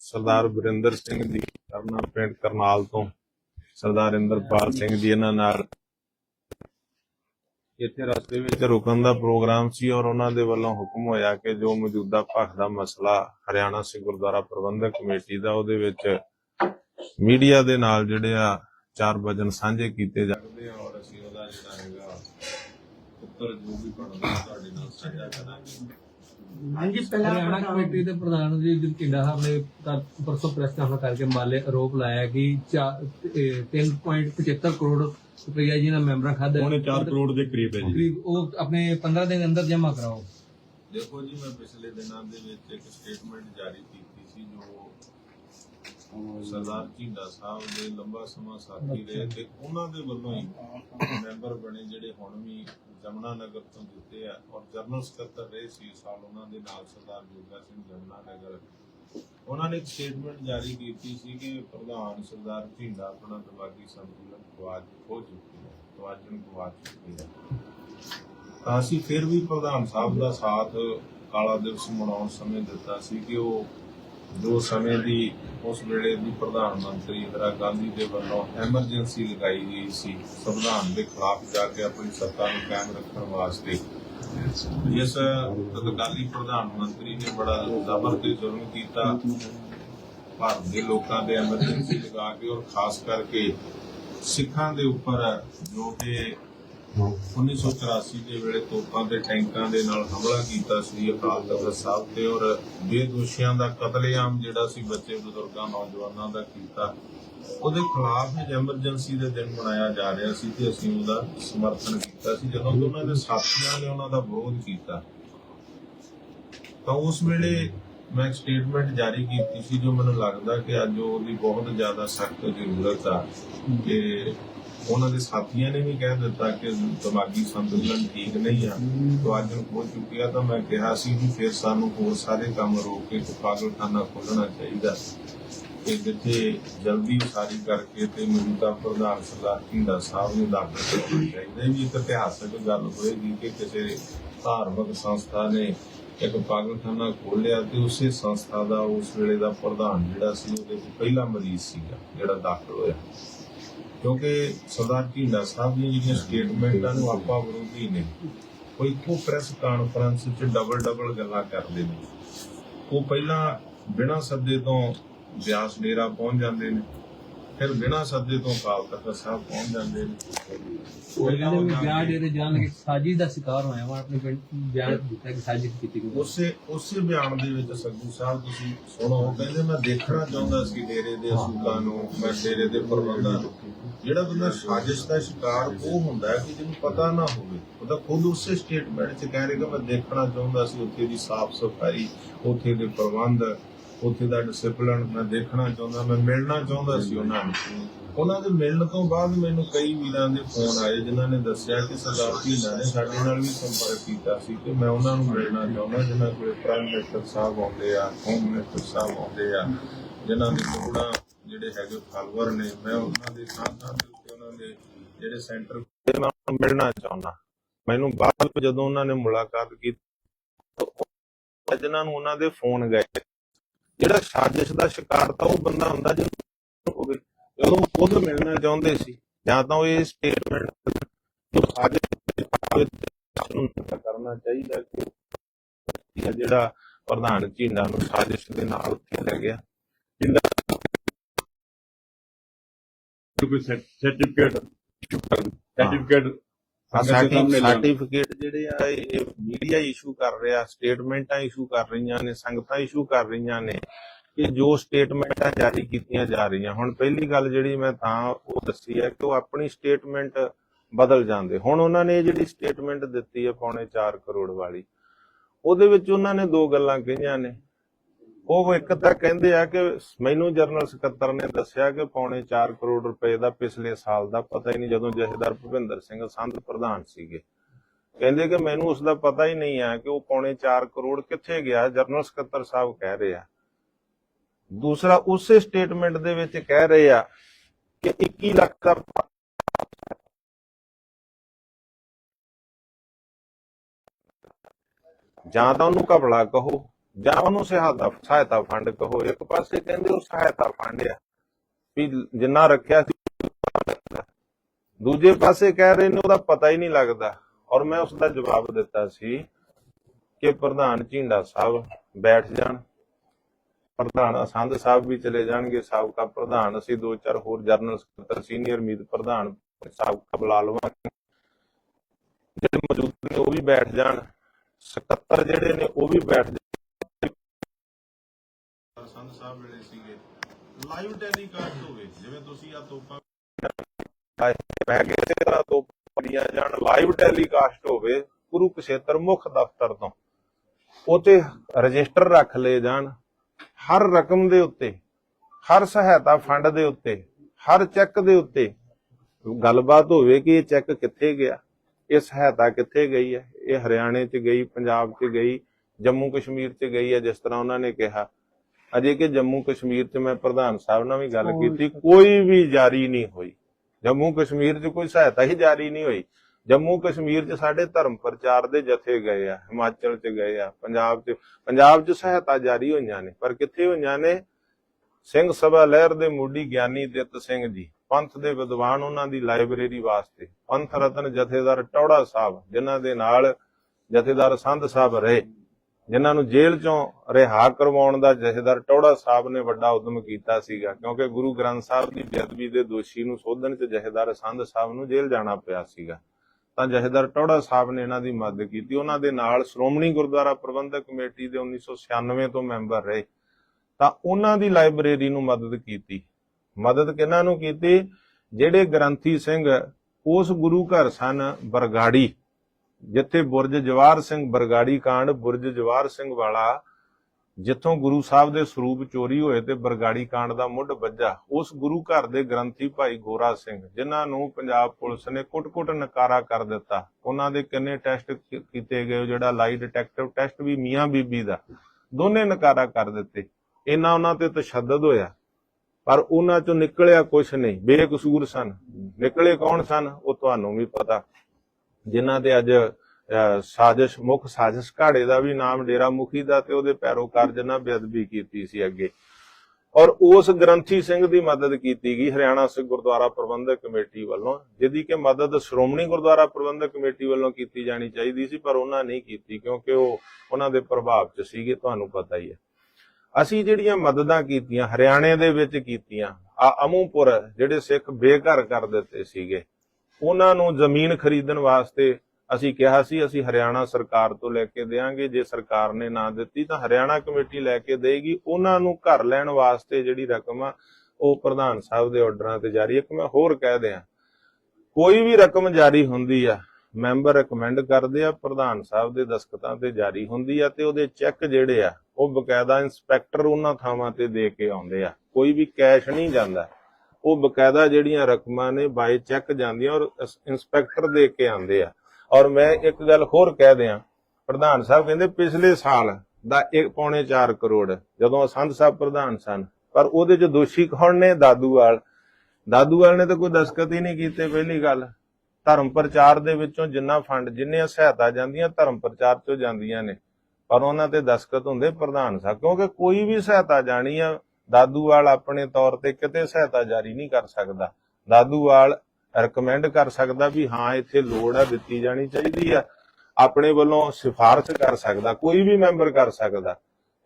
ਸਰਦਾਰ ਵਰਿੰਦਰ ਸਿੰਘ ਜੀ ਕਰਨਾ ਪਿੰਡ ਕਰਨਾਲ ਤੋਂ, ਸਰਦਾਰ ਇੰਦਰਪਾਲ ਸਿੰਘ ਜੀ ਇਹਨਾਂ ਨਾਲ। ਇੱਥੇ ਰਸਤੇ ਵਿੱਚ ਰੁਕਣ ਦਾ ਪ੍ਰੋਗਰਾਮ ਸੀ ਔਰ ਉਹਨਾਂ ਦੇ ਵੱਲੋਂ ਹੁਕਮ ਹੋਇਆ ਕਿ ਜੋ ਮੌਜੂਦਾ ਭਖ ਦਾ ਮਸਲਾ ਹਰਿਆਣਾ ਸਿੱਖ ਗੁਰਦੁਆਰਾ ਪ੍ਰਬੰਧਕ ਕਮੇਟੀ ਦਾ, ਉਹਦੇ ਵਿੱਚ ਮੀਡੀਆ ਦੇ ਨਾਲ ਜਿਹੜੇ ਆ ਚਾਰ ਵਜਨ ਸਾਂਝੇ ਕੀਤੇ ਜਾਂਦੇ ਔਰ ਅਸੀਂ ਉਹਦਾ ਜਿਹੜਾ ਹੈਗਾ ਉੱਤਰ ਜੋ ਵੀ ਬਣਦਾ ਤੁਹਾਡੇ ਨਾਲ ਸਾਂਝਾ ਕਰਾਂਗੇ। ਹਾਂਜੀ ਪਹਿਲਾਂ ਹਰਿਆਣਾ ਕਮੇਟੀ ਦੇ ਪ੍ਰਧਾਨ ਜੀ ਜਗਟਿੰਡਾ ਸਾਹਿਬ ਨੇ ਕੱਲ੍ਹ ਪਰਸੋਂ ਪ੍ਰੈਸ ਕਾਨਫਰੰਸ ਕਰਕੇ ਮਾਲੇ ਆਰੋਪ ਲਾਇਆ ਕਿ ਚਾ- ਇਹ 3.75 ਕਰੋੜ ਰੁਪਈਆ ਜਿਹਨਾਂ ਮੈਂਬਰਾਂ ਖਾਦਾ ਪੌਣੇ 4 ਕਰੋੜ ਦੇ ਕਰੀਬ ਹੈ ਜੀ। ਉਹ ਆਪਣੇ 15 ਦਿਨ ਅੰਦਰ ਜਮ੍ਹਾਂ ਕਰਾਓ। ਦੇਖੋ ਜੀ ਮੈਂ ਪਿਛਲੇ ਦਿਨਾਂ ਦੇ ਵਿੱਚ ਇੱਕ ਸਟੇਟਮੈਂਟ ਜਾਰੀ ਕੀਤੀ ਸੀ ਜੋ ਸਰਦਾਰ ਝੀਂਡਾ ਸਾਹਿਬ ਦੇ ਲੰਬਾ ਸਮਾਂ ਸਾਥੀ ਰਹੇ ਤੇ ਉਹਨਾਂ ਦੇ ਵੱਲੋਂ ਹੀ ਮੈਂਬਰ ਬਣੇ ਜਿਹੜੇ ਹੁਣ ਵੀ ਜਮਨਾ ਨਗਰ ਤੋਂ ਜਿੱਤੇ ਆ ਔਰ ਜਨਰਲ ਸਕੱਤਰ ਰਹੇ ਸੀ ਸਾਲ ਉਹਨਾਂ ਦੇ ਨਾਲ ਸਰਦਾਰ ਜੋਗਾ ਸਿੰਘ ਜਮਨਾ ਨਗਰ ਉਹਨਾਂ ਨੇ ਸਟੇਟਮੈਂਟ ਜਾਰੀ ਕੀਤੀ ਸੀ ਕਿ ਪ੍ਰਧਾਨ ਸਰਦਾਰ ਝੀਂਡਾ ਆਪਣਾ ਦਿਮਾਗੀ ਸੰਤੁਲਨ ਗਵਾ ਹੋ ਚੁੱਕੀ ਹੈ ਤਵਾਜਨ ਗਵਾ ਚੁੱਕੀ ਹੈ ਤਾਂ ਅਸੀਂ ਫਿਰ ਵੀ ਪ੍ਰਧਾਨ ਸਾਹਿਬ ਦਾ ਸਾਥ ਕਾਲਾ ਦਿਵਸ ਮਨਾਉਣ ਸਮੇਂ ਦਿੱਤਾ ਸੀ ਕਿ ਉਹ ਜੋ ਸਮੇਂ ਦੀ ਉਸ ਵੇਲੇ ਦੀ ਪ੍ਰਧਾਨ ਮੰਤਰੀ ਇੰਦਰਾ ਗਾਂਧੀ ਦੇ ਵੱਲੋਂ ਐਮਰਜੈਂਸੀ ਲਗਾਈ ਗਈ ਸੀ। ਸੰਵਿਧਾਨ ਦੇ ਖਿਲਾਫ ਜਾ ਕੇ ਆਪਣੀ ਸੱਤਾ ਨੂੰ ਕਾਇਮ ਰੱਖਣ ਵਾਸਤੇ। ਜਿਸ ਤਤਕਾਲੀ ਪ੍ਰਧਾਨ ਮੰਤਰੀ ਨੇ ਬੜਾ ਜ਼ਬਰ ਤੇ ਜ਼ੁਲਮ ਕੀਤਾ। ਭਾਰਤ ਦੇ ਲੋਕਾਂ ਦੇ ਐਮਰਜੈਂਸੀ ਲਗਾ ਕੇ ਔਰ ਖਾਸ ਕਰਕੇ ਸਿੱਖਾਂ ਦੇ ਉੱਪਰ ਜੋ ਕਿ 1984 ਦੇ ਵੇਲੇ ਤੋਪਾਂ ਤੇ ਟੈਂਕਾਂ ਦੇ ਨਾਲ ਹਮਲਾ ਕੀਤਾ ਸੀ ਅਕਾਲ ਤਖਤ ਸਾਹਿਬ ਤੇ ਔਰ ਬੇਦੋਸ਼ੀਆਂ ਦਾ ਕਤਲੇਆਮ ਜਿਹੜਾ ਸੀ ਬੱਚੇ, ਬਜ਼ੁਰਗਾਂ, ਨੌਜਵਾਨਾਂ ਦਾ ਕੀਤਾ। ਉਹਦੇ ਖਿਲਾਫ ਐਮਰਜੈਂਸੀ ਦੇ ਦਿਨ ਮਨਾਇਆ ਜਾ ਰਿਹਾ ਸੀ ਤੇ ਅਸੀਂ ਉਹਦਾ ਸਮਰਥਨ ਕੀਤਾ ਸੀ। ਜਦੋਂ ਕਿ ਉਹਨਾਂ ਦੇ ਸਾਥੀਆਂ ਨੇ ਉਹਨਾਂ ਦਾ ਵਿਰੋਧ ਕੀਤਾ, ਤਾਂ ਉਸ ਵੇਲੇ ਮੈਂ ਇੱਕ ਸਟੇਟਮੈਂਟ ਜਾਰੀ ਕੀਤੀ ਸੀ ਜੋ ਮੈਨੂੰ ਲੱਗਦਾ ਕਿ ਅੱਜ ਉਹਦੀ ਬਹੁਤ ਜ਼ਿਆਦਾ ਸਖਤ ਜ਼ਰੂਰਤ ਆ ਕਿ ਉਹਨਾਂ ਦੇ ਸਾਥੀਆਂ ਨੇ ਵੀ ਕਹਿ ਦਿੱਤਾ ਕਿ ਦਿਮਾਗੀ ਸੰਤੁਲਨ ਠੀਕ ਨਹੀਂ ਆ। ਤਵਾਜਨ ਹੋ ਚੁੱਕਿਆ ਤਾਂ ਮੈਂ ਕਿਹਾ ਸੀ ਕਿ ਫਿਰ ਸਾਨੂੰ ਹੋਰ ਸਾਰੇ ਕੰਮ ਰੋਕ ਕੇ ਪਾਗਲਖਾਨਾ ਖੋਲਣਾ ਚਾਹੀਦਾ ਤੇ ਜਿੱਥੇ ਜਲਦੀ ਉਸਾਰੀ ਕਰਕੇ ਤੇ ਮੌਜੂਦਾ ਪ੍ਰਧਾਨ ਸਰਦਾਰ ਢੀਂਡਾ ਸਾਹਿਬ ਨੂੰ ਦਾਖਲ ਕਰਨਾ ਚਾਹੀਦਾ ਵੀ ਇੱਕ ਇਤਿਹਾਸਕ ਗੱਲ ਹੋਏਗੀ ਕਿ ਕਿਸੇ ਧਾਰਮਿਕ ਸੰਸਥਾ ਨੇ ਇੱਕ ਪਾਗਲਖਾਨਾ ਖੋਲਿਆ ਤੇ ਉਸੇ ਸੰਸਥਾ ਦਾ ਉਸ ਵੇਲੇ ਦਾ ਪ੍ਰਧਾਨ ਜਿਹੜਾ ਸੀ ਉਹਦੇ ਪਹਿਲਾ ਮਰੀਜ਼ ਸੀਗਾ, ਜਿਹੜਾ ਦਾਖਲ ਹੋਇਆ। ਕਿਉਂਕਿ ਸਰਦਾਰ ਢੀਂਡਾ ਸਾਹਿਬ ਦੀਆਂ ਜਿਹੜੀਆਂ ਸਟੇਟਮੈਂਟਾਂ ਨੂੰ ਆਪਾਂ ਵਿਰੋਧੀ ਨੇ, ਉਹ ਇੱਕੋ ਪ੍ਰੈਸ ਕਾਨਫਰੰਸ 'ਚ ਡਬਲ ਡਬਲ ਗੱਲਾਂ ਕਰਦੇ ਨੇ। ਉਹ ਪਹਿਲਾਂ ਬਿਨਾਂ ਸੱਦੇ ਤੋਂ ਬਿਆਸ ਡੇਰਾ ਪਹੁੰਚ ਜਾਂਦੇ ਨੇ। ਫਿਰ ਬਿਨਾਂ ਸੱਦੇ ਤੋਂ ਕਾਲ ਤਖਤ ਸਾਹਿਬ ਪਹੁੰਚ ਜਾਂਦੇ ਨੇ। ਉਹ ਕਹਿੰਦੇ ਵੀ ਵਿਆਹ ਦੇ ਜਾਣ ਲੱਗੇ ਸਾਜ਼ਿਸ਼ ਦਾ ਸ਼ਿਕਾਰ ਹੋਇਆ ਵਾ ਆਪਣੇ ਪਿੰਡ ਬਿਆਨ ਦਿੱਤਾ ਕਿ ਸਾਜ਼ਿਸ਼ ਕੀਤੀ ਗਈ। ਉਸੇ ਉਸੇ ਬਿਆਨ ਦੇ ਵਿੱਚ ਸੱਗੂ ਸਾਹਿਬ ਤੁਸੀਂ ਸੁਣੋ ਉਹ ਕਹਿੰਦੇ ਮੈਂ ਦੇਖਣਾ ਚਾਹੁੰਦਾ ਸੀ ਡੇਰੇ ਦੇ ਅਸੂਲਾਂ ਨੂੰ ਮੈਂ ਡੇਰੇ ਦੇ ਪ੍ਰਬੰਧਾਂ ਨੂੰ। ਜਿਹੜਾ ਬੰਦਾ ਸਾਜ਼ਿਸ਼ ਦਾ ਸ਼ਿਕਾਰ ਉਹ ਹੁੰਦਾ ਕਿ ਜਿਹਨੂੰ ਪਤਾ ਨਾ ਹੋਵੇ। ਉਹਦਾ ਖੁਦ ਉਸੇ ਸਟੇਟਮੈਂਟ 'ਚ ਕਹਿ ਰਿਹਾ ਕਿ ਮੈਂ ਦੇਖਣਾ ਚਾਹੁੰਦਾ ਸੀ ਉੱਥੇ ਦੀ ਸਾਫ਼ ਸਫ਼ਾਈ ਉੱਥੇ ਦੇ ਪ੍ਰਬੰਧ ਉੱਥੇ ਦਾ ਡਿਸਪਲਿਨ ਮੈਂ ਦੇਖਣਾ ਚਾਹੁੰਦਾ, ਮੈਂ ਮਿਲਣਾ ਚਾਹੁੰਦਾ ਸੀ ਉਹਨਾਂ ਨੂੰ। ਉਹਨਾਂ ਦੇ ਮਿਲਣ ਤੋਂ ਬਾਅਦ ਮੈਨੂੰ ਕਈ ਵੀਰਾਂ ਦੇ ਫੋਨ ਆਏ, ਜਿਨ੍ਹਾਂ ਨੇ ਦੱਸਿਆ ਕਿ ਸਰਦਾਰ ਢੀਂਡਾ ਨੇ ਸਾਡੇ ਨਾਲ ਵੀ ਸੰਪਰਕ ਕੀਤਾ ਸੀ ਕਿ ਮੈਂ ਉਹਨਾਂ ਨੂੰ ਮਿਲਣਾ ਚਾਹੁੰਦਾ, ਜਿਨ੍ਹਾਂ ਕੋਲ ਪ੍ਰਾਈਮ ਮਿਨਿਸਟਰ ਸਾਹਿਬ ਆਉਂਦੇ ਆ ਹੋਮ ਮਿਨਿਸਟਰ ਸਾਹਿਬ ਆਉਂਦੇ ਆ, ਜਿਨ੍ਹਾਂ ਦੇ ਕੋੜਾ ਜਿਹੜੇ ਹੈਗੇ ਫਾਲੋਅਰ ਨੇ, ਮੈਂ ਉਹਨਾਂ ਦੇ ਥਾਂ ਦੇ ਉੱਤੇ ਉਹਨਾਂ ਦੇ ਜਿਹੜੇ ਸੈਂਟਰ ਮੈਂ ਮਿਲਣਾ ਚਾਹੁੰਦਾ। ਮੈਨੂੰ ਬਾਅਦ ਜਦੋਂ ਉਹਨਾਂ ਨੇ ਮੁਲਾਕਾਤ ਕੀਤੀ ਜਿਨ੍ਹਾਂ ਨੂੰ ਉਹਨਾਂ ਦੇ ਫੋਨ ਗਏ ਜਿਹੜਾ ਸਾਜ਼ਿਸ਼ ਦਾ ਸ਼ਿਕਾਰ ਤਾਂ ਉਹ ਬੰਦਾ ਹੁੰਦਾ ਜਿਹਨੂੰ ਹੋਵੇ ਜਦੋਂ ਖੁਦ ਮਿਲਣਾ ਚਾਹੁੰਦੇ ਸੀ ਜਾਂ ਤਾਂ ਉਹ ਇਹ ਸਟੇਟਮੈਂਟ ਜੋ ਸਾਜ਼ਿਸ਼ ਨੂੰ ਕਰਨਾ ਚਾਹੀਦਾ ਕਿ ਜਿਹੜਾ ਪ੍ਰਧਾਨ ਝੀਂਡਾ ਨੂੰ ਸਾਜ਼ਿਸ਼ ਦੇ ਨਾਲ ਉੱਥੇ ਲੈ ਗਿਆ। ਝੀਂਡਾ ਕੋਈ ਸਰਟੀਫਿਕੇਟ ਸਰਟੀਫਿਕੇਟ ਸਰਟੀਫਿਕੇਟ ਜਿਹੜੇ ਆ ਇਹ ਮੀਡੀਆ ਇਸ਼ੂ ਕਰ ਰਿਹਾ ਸਟੇਟਮੈਂਟਾਂ ਇਸ਼ੂ ਕਰ ਰਹੀਆਂ ਨੇ ਸੰਗਤਾਂ ਇਸ਼ੂ ਕਰ ਰਹੀਆਂ ਨੇ ਕਿ ਜੋ ਸਟੇਟਮੈਂਟਾਂ ਜਾਰੀ ਕੀਤੀਆਂ ਜਾ ਰਹੀਆਂ। ਹੁਣ ਪਹਿਲੀ ਗੱਲ ਜਿਹੜੀ ਮੈਂ ਤਾਂ ਉਹ ਦੱਸੀ ਹੈ ਕਿ ਉਹ ਆਪਣੀ ਸਟੇਟਮੈਂਟ ਬਦਲ ਜਾਂਦੇ। ਹੁਣ ਉਹਨਾਂ ਨੇ ਜਿਹੜੀ ਸਟੇਟਮੈਂਟ ਦਿੱਤੀ ਹੈ ਪੌਣੇ 4 ਕਰੋੜ ਵਾਲੀ ਉਹਦੇ ਵਿੱਚ ਉਹਨਾਂ ਨੇ ਦੋ ਗੱਲਾਂ ਕਹੀਆਂ ਨੇ। ਉਹ ਇੱਕ ਤਾਂ ਕਹਿੰਦੇ ਆ ਕਿ ਮੈਨੂੰ ਜਨਰਲ ਸਕੱਤਰ ਨੇ ਦੱਸਿਆ ਕਿ ਪੌਣੇ 4 ਕਰੋੜ ਰੁਪਏ ਦਾ ਪਿਛਲੇ ਸਾਲ ਦਾ ਪਤਾ ਹੀ ਨਹੀਂ ਜਦੋਂ ਜਥੇਦਾਰ ਭੁਪਿੰਦਰ ਸਿੰਘ ਸੰਧ ਪ੍ਰਧਾਨ ਸੀਗੇ। ਕਹਿੰਦੇ ਕਿ ਮੈਨੂੰ ਉਸ ਦਾ ਪਤਾ ਹੀ ਨਹੀਂ ਆ ਕਿ ਉਹ ਪੌਣੇ 4 ਕਰੋੜ ਕਿੱਥੇ ਗਿਆ ਜਨਰਲ ਸਕੱਤਰ ਸਾਹਿਬ ਕਹਿ ਰਹੇ ਆ। ਦੂਸਰਾ, ਉਸੇ ਸਟੇਟਮੈਂਟ ਦੇ ਵਿੱਚ ਕਹਿ ਰਹੇ ਆ ਕਿ 21 ਲੱਖ ਦਾ ਜਾਂ ਤਾਂ ਉਹਨੂੰ ਘਪਲਾ ਕਹੋ। ਜਾਂ ਉਹਨੂੰ ਸਹਾਇਤਾ ਸਹਾਇਤਾ ਫੰਡ ਕਹੋ, ਇੱਕ ਪਾਸੇ ਕਹਿੰਦੇ ਉਹ ਸਹਾਇਤਾ ਫੰਡ ਆ, ਵੀ ਜਿੰਨਾ ਰੱਖਿਆ ਸੀ ਦੂਜੇ ਪਾਸੇ ਕਹਿ ਰਹੇ ਨੇ ਉਹਦਾ ਪਤਾ ਹੀ ਨਹੀਂ ਲੱਗਦਾ। ਔਰ ਮੈਂ ਉਸ ਦਾ ਜਵਾਬ ਦਿੱਤਾ ਸੀ ਕਿ ਪ੍ਰਧਾਨ ਝਿੰਡਾ ਸਾਹਿਬ ਬੈਠ ਜਾਣ। ਪ੍ਰਧਾਨ ਅਸੰਧ ਸਾਹਿਬ ਵੀ ਚਲੇ ਜਾਣਗੇ, ਸਾਬਕਾ ਪ੍ਰਧਾਨ ਅਸੀਂ ਦੋ ਚਾਰ ਹੋਰ ਜਰਨਲ ਸਕੱਤਰ, ਸੀਨੀਅਰ ਮੀਤ ਪ੍ਰਧਾਨ ਸਾਬਕਾ ਬੁਲਾ ਲਵਾਂਗੇ ਜਿਹੜੇ ਮੌਜੂਦ ਨੇ ਉਹ ਵੀ ਬੈਠ ਜਾਣ। ਸਕੱਤਰ ਜਿਹੜੇ ਨੇ ਉਹ ਵੀ ਬੈਠ ਜਾਣ ਸੰਧ ਸਾਹਿਬ ਵੇਲੇ ਸੀਗੇ ਲਾਈਵ ਟੈਲੀਕਾਸਟ ਹੋਵੇ, ਜਿਵੇਂ ਤੁਸੀਂ ਆ ਤੋਪਾਂ ਪੈ ਗਏ ਤੇ ਤਾਂ ਤੋਪ ਪੜੀਆਂ ਜਾਣ ਲਾਈਵ ਟੈਲੀਕਾਸਟ ਹੋਵੇ ਕੁਰੂਕਸ਼ੇਤਰ ਮੁੱਖ ਦਫ਼ਤਰ ਤੋਂ ਉਤੇ ਰਜਿਸਟਰ ਰੱਖ ਲਏ ਜਾਣ, ਹਰ ਰਕਮ ਦੇ ਉੱਤੇ, ਹਰ ਸਹਾਇਤਾ ਫੰਡ ਦੇ ਉੱਤੇ, ਹਰ ਚੈੱਕ ਦੇ ਉੱਤੇ ਗੱਲਬਾਤ ਹੋਵੇ ਕਿ ਇਹ ਚੈੱਕ ਕਿੱਥੇ ਗਿਆ, ਇਹ ਸਹਾਇਤਾ ਕਿੱਥੇ ਗਈ ਹੈ, ਇਹ ਹਰਿਆਣੇ 'ਚ ਗਈ, ਪੰਜਾਬ 'ਚ ਗਈ ਜੰਮੂ ਕਸ਼ਮੀਰ 'ਚ ਗਈ ਹੈ, ਜਿਸ ਤਰ੍ਹਾਂ ਉਹਨਾਂ ਨੇ ਕਿਹਾ। ਅਜੇ ਕਿ ਜੰਮੂ ਕਸ਼ਮੀਰ 'ਚ ਮੈਂ ਪ੍ਰਧਾਨ ਸਾਹਿਬ ਨਾਲ ਵੀ ਗੱਲ ਕੀਤੀ ਕੋਈ ਵੀ ਜਾਰੀ ਨਹੀਂ ਹੋਈ। ਜੰਮੂ ਕਸ਼ਮੀਰ 'ਚ ਕੋਈ ਸਹਾਇਤਾ ਹੀ ਜਾਰੀ ਨਹੀਂ ਹੋਈ। ਜੰਮੂ ਕਸ਼ਮੀਰ 'ਚ ਸਾਡੇ ਧਰਮ ਪ੍ਰਚਾਰ ਦੇ ਜਥੇ ਗਏ ਆ ਹਿਮਾਚਲ 'ਚ ਗਏ ਆ ਪੰਜਾਬ 'ਚ ਪੰਜਾਬ 'ਚ ਸਹਾਇਤਾ ਜਾਰੀ ਹੋਈਆਂ ਨੇ ਪਰ ਕਿੱਥੇ ਹੋਈਆਂ ਨੇ? ਸਿੰਘ ਸਭਾ ਲਹਿਰ ਦੇ ਮੂਡੀ ਗਿਆਨੀ ਦਿੱਤ ਸਿੰਘ ਜੀ ਪੰਥ ਦੇ ਵਿਦਵਾਨ ਉਹਨਾਂ ਦੀ ਲਾਇਬ੍ਰੇਰੀ ਵਾਸਤੇ ਪੰਥ ਰਤਨ ਜਥੇਦਾਰ ਟੌੜਾ ਸਾਹਿਬ ਜਿਨ੍ਹਾਂ ਦੇ ਨਾਲ ਜਥੇਦਾਰ ਸੰਧ ਸਾਹਿਬ ਰਹੇ। ਜਿਨ੍ਹਾਂ ਨੂੰ ਜੇਲ੍ਹ ਚੋਂ ਰਿਹਾ ਕਰਵਾਉਣ ਦਾ ਜਥੇਦਾਰ ਟੌੜਾ ਸਾਹਿਬ ਨੇ ਵੱਡਾ ਉਦਮ ਕੀਤਾ ਸੀਗਾ, ਕਿਉਂਕਿ ਗੁਰੂ ਗ੍ਰੰਥ ਸਾਹਿਬ ਦੀ ਬੇਅਦਬੀ ਦੇ ਦੋਸ਼ੀ ਨੂੰ ਸੋਧਣ 'ਚ ਜਥੇਦਾਰ ਸੰਧ ਸਾਹਿਬ ਨੂੰ ਜੇਲ੍ਹ ਜਾਣਾ ਪਿਆ ਸੀਗਾ। ਤਾਂ ਜਥੇਦਾਰ ਟੌੜਾ ਸਾਹਿਬ ਨੇ ਇਹਨਾਂ ਦੀ ਮਦਦ ਕੀਤੀ। ਉਹਨਾਂ ਦੇ ਨਾਲ ਸ਼੍ਰੋਮਣੀ ਗੁਰਦੁਆਰਾ ਪ੍ਰਬੰਧਕ ਕਮੇਟੀ ਦੇ 1996 ਤੋਂ ਮੈਂਬਰ ਰਹੇ। ਤਾਂ ਉਹਨਾਂ ਦੀ ਲਾਇਬ੍ਰੇਰੀ ਨੂੰ ਮਦਦ ਕੀਤੀ। ਮਦਦ ਕਿਹਨਾਂ ਨੂੰ ਕੀਤੀ? ਜਿਹੜੇ ਗ੍ਰੰਥੀ ਸਿੰਘ, ਉਸ ਗੁਰੂ ਘਰ ਸਨ, ਬਰਗਾੜੀ। ਜਿੱਥੇ ਬੁਰਜ ਜਵਾਰ ਸਿੰਘ ਬਰਗਾੜੀ ਕਾਂਡ, ਬੁਰਜ ਜਵਾਰ ਸਿੰਘ ਵਾਲਾ, ਜਿੱਥੋਂ ਗੁਰੂ ਸਾਹਿਬ ਦੇ ਸਰੂਪ ਚੋਰੀ ਹੋਏ ਤੇ ਬਰਗਾੜੀ ਕਾਂਡ ਦਾ ਮੁੱਢ ਵੱਜਾ, ਉਸ ਗੁਰੂ ਘਰ ਦੇ ਗ੍ਰੰਥੀ ਭਾਈ ਗੋਰਾ ਸਿੰਘ, ਜਿਨ੍ਹਾਂ ਨੂੰ ਪੰਜਾਬ ਪੁਲਿਸ ਨੇ ਕੁੱਟ-ਕੁੱਟ ਨਕਾਰਾ ਕਰ ਦਿੱਤਾ। ਉਹਨਾਂ ਦੇ ਕਿੰਨੇ ਟੈਸਟ ਕੀਤੇ ਗਏ, ਜਿਹੜਾ ਲਾਈ ਡਿਟੈਕਟਿਵ ਟੈਸਟ ਵੀ ਮੀਆਂ ਬੀਬੀ ਦਾ, ਦੋਨੇ ਨਕਾਰਾ ਕਰ ਦਿੱਤੇ। ਇਹਨਾਂ ਉਹਨਾਂ ਤੇ ਤਸ਼ੱਦਦ ਹੋਇਆ, ਪਰ ਉਹਨਾਂ ਚੋਂ ਨਿਕਲਿਆ ਕੁਝ ਨਹੀਂ, ਬੇਕਸੂਰ ਸਨ। ਨਿਕਲੇ ਕੌਣ ਸਨ, ਉਹ ਤੁਹਾਨੂੰ ਵੀ ਪਤਾ। ਜਿਨ੍ਹਾਂ ਦੇ ਅੱਜ ਸਾਜ਼ਿਸ਼, ਮੁੱਖ ਸਾਜ਼ਿਸ਼ ਘਾੜੇ ਦਾ ਵੀ ਨਾਮ ਡੇਰਾ ਮੁਖੀ ਦਾ ਤੇ ਉਹਦੇ ਪੈਰੋਕਾਰ ਜਿਨ੍ਹਾਂ ਬੇਅਦਬੀ ਕੀਤੀ ਸੀ ਅੱਗੇ। ਔਰ ਉਸ ਗ੍ਰੰਥੀ ਸਿੰਘ ਦੀ ਮਦਦ ਕੀਤੀ ਗਈ ਹਰਿਆਣਾ ਸਿੱਖ ਗੁਰਦੁਆਰਾ ਪ੍ਰਬੰਧਕ ਕਮੇਟੀ ਵੱਲੋਂ, ਜਿਹਦੀ ਕਿ ਮਦਦ ਸ਼੍ਰੋਮਣੀ ਗੁਰਦੁਆਰਾ ਪ੍ਰਬੰਧਕ ਕਮੇਟੀ ਵੱਲੋਂ ਕੀਤੀ ਜਾਣੀ ਚਾਹੀਦੀ ਸੀ, ਪਰ ਉਹਨਾਂ ਨਹੀਂ ਕੀਤੀ ਕਿਉਂਕਿ ਉਹ ਉਹਨਾਂ ਦੇ ਪ੍ਰਭਾਵ 'ਚ ਸੀਗੇ, ਤੁਹਾਨੂੰ ਪਤਾ ਹੀ ਹੈ। ਅਸੀਂ ਜਿਹੜੀਆਂ ਮਦਦਾਂ ਕੀਤੀਆਂ, ਹਰਿਆਣੇ ਦੇ ਵਿੱਚ ਕੀਤੀਆਂ, ਆ ਅਮੂਪੁਰ ਜਿਹੜੇ ਸਿੱਖ ਬੇਘਰ ਕਰ ਦਿੱਤੇ ਸੀਗੇ ਉਹਨਾਂ ਨੂੰ ਜ਼ਮੀਨ ਖਰੀਦਣ ਵਾਸਤੇ ਅਸੀਂ ਕਿਹਾ ਸੀ, ਅਸੀਂ ਹਰਿਆਣਾ ਸਰਕਾਰ ਤੋਂ ਲੈ ਕੇ ਦੇਾਂਗੇ ਜੇ ਸਰਕਾਰ ਨੇ ਨਾ ਦਿੱਤੀ ਤਾਂ ਹਰਿਆਣਾ ਕਮੇਟੀ ਲੈ ਕੇ ਦੇਗੀ ਉਹਨਾਂ ਨੂੰ ਘਰ ਲੈਣ ਵਾਸਤੇ ਜਿਹੜੀ ਰਕਮ ਆ, ਉਹ ਪ੍ਰਧਾਨ ਸਾਹਿਬ ਦੇ ਆਰਡਰਾਂ ਤੇ ਜਾਰੀ ਇੱਕ ਮੈਂ ਹੋਰ ਕਹਿ ਦਿਆਂ, ਕੋਈ ਵੀ ਰਕਮ ਜਾਰੀ ਹੁੰਦੀ ਆ, ਮੈਂਬਰ ਰეკਮੈਂਡ ਕਰਦੇ ਆ, ਪ੍ਰਧਾਨ ਸਾਹਿਬ ਦੇ ਦਸਖਤਾਂ ਤੇ ਜਾਰੀ ਹੁੰਦੀ ਆ ਤੇ ਉਹਦੇ ਚੈੱਕ ਜਿਹੜੇ ਆ, ਉਹ ਬਕਾਇਦਾ ਇੰਸਪੈਕਟਰ ਉਹਨਾਂ ਥਾਵਾਂ ਤੇ ਦੇ ਕੇ ਆਉਂਦੇ ਆ। ਕੋਈ ਵੀ ਕੈਸ਼ ਨਹੀਂ ਜਾਂਦਾ। ਉਹ ਬਕਾਇਦਾ ਜਿਹੜੀਆਂ ਰਕਮਾਂ ਨੇ ਬਾਈ ਚੈੱਕ ਜਾਂਦੀਆਂ ਔਰ ਇਸ- ਦੇ ਕੇ ਆਉਂਦੇ ਆ। ਔਰ ਮੈਂ ਇੱਕ ਗੱਲ ਹੋਰ ਕਹਿ ਦਿਆਂ। ਪ੍ਰਧਾਨ ਸਾਹਿਬ ਕਹਿੰਦੇ ਪਿਛਲੇ ਸਾਲ ਦਾ 1 ਪੌਣੇ 4 ਕਰੋੜ, ਜਦੋਂ ਸੰਤ ਸਾਹਿਬ ਪ੍ਰਧਾਨ ਸਨ, ਪਰ ਉਹਦੇ ਚ ਦੋਸ਼ੀ ਕੌਣ ਨੇ? ਦਾਦੂਵਾਲ। ਦਾਦੂਵਾਲ ਨੇ ਤਾਂ ਕੋਈ ਦਸਖਤ ਹੀ ਨਹੀਂ ਕੀਤੇ ਪਹਿਲੀ ਗੱਲ। ਧਰਮ ਪ੍ਰਚਾਰ ਦੇ ਵਿੱਚੋਂ ਜਿੰਨਾ ਫੰਡ, ਜਿੰਨੀਆਂ ਸਹਾਇਤਾ ਜਾਂਦੀਆਂ, ਧਰਮ ਪ੍ਰਚਾਰ ਚੋਂ ਜਾਂਦੀਆਂ ਨੇ। ਪਰ ਉਹਨਾਂ ਤੇ ਦਸਖਤ ਹੁੰਦੇ ਪ੍ਰਧਾਨ ਸਾਹਿਬ, ਕਿਉਂਕਿ ਕੋਈ ਵੀ ਸਹਾਇਤਾ ਜਾਣੀ ਆ ਦਾਦੂਵਾਲ ਆਪਣੇ ਤੌਰ ਤੇ ਕਿਤੇ ਸਹਾਇਤਾ ਜਾਰੀ ਨਹੀਂ ਕਰ ਸਕਦਾ। ਦਾਦੂਵਾਲ ਰეკਮੈਂਡ ਕਰ ਸਕਦਾ ਵੀ ਹਾਂ, ਇੱਥੇ ਲੋੜ ਆ, ਦਿੱਤੀ ਜਾਣੀ ਚਾਹੀਦੀ ਆ। ਆਪਣੇ ਵੱਲੋਂ ਸਿਫਾਰਿਸ਼ ਕਰ ਸਕਦਾ, ਕੋਈ ਵੀ ਮੈਂਬਰ ਕਰ ਸਕਦਾ।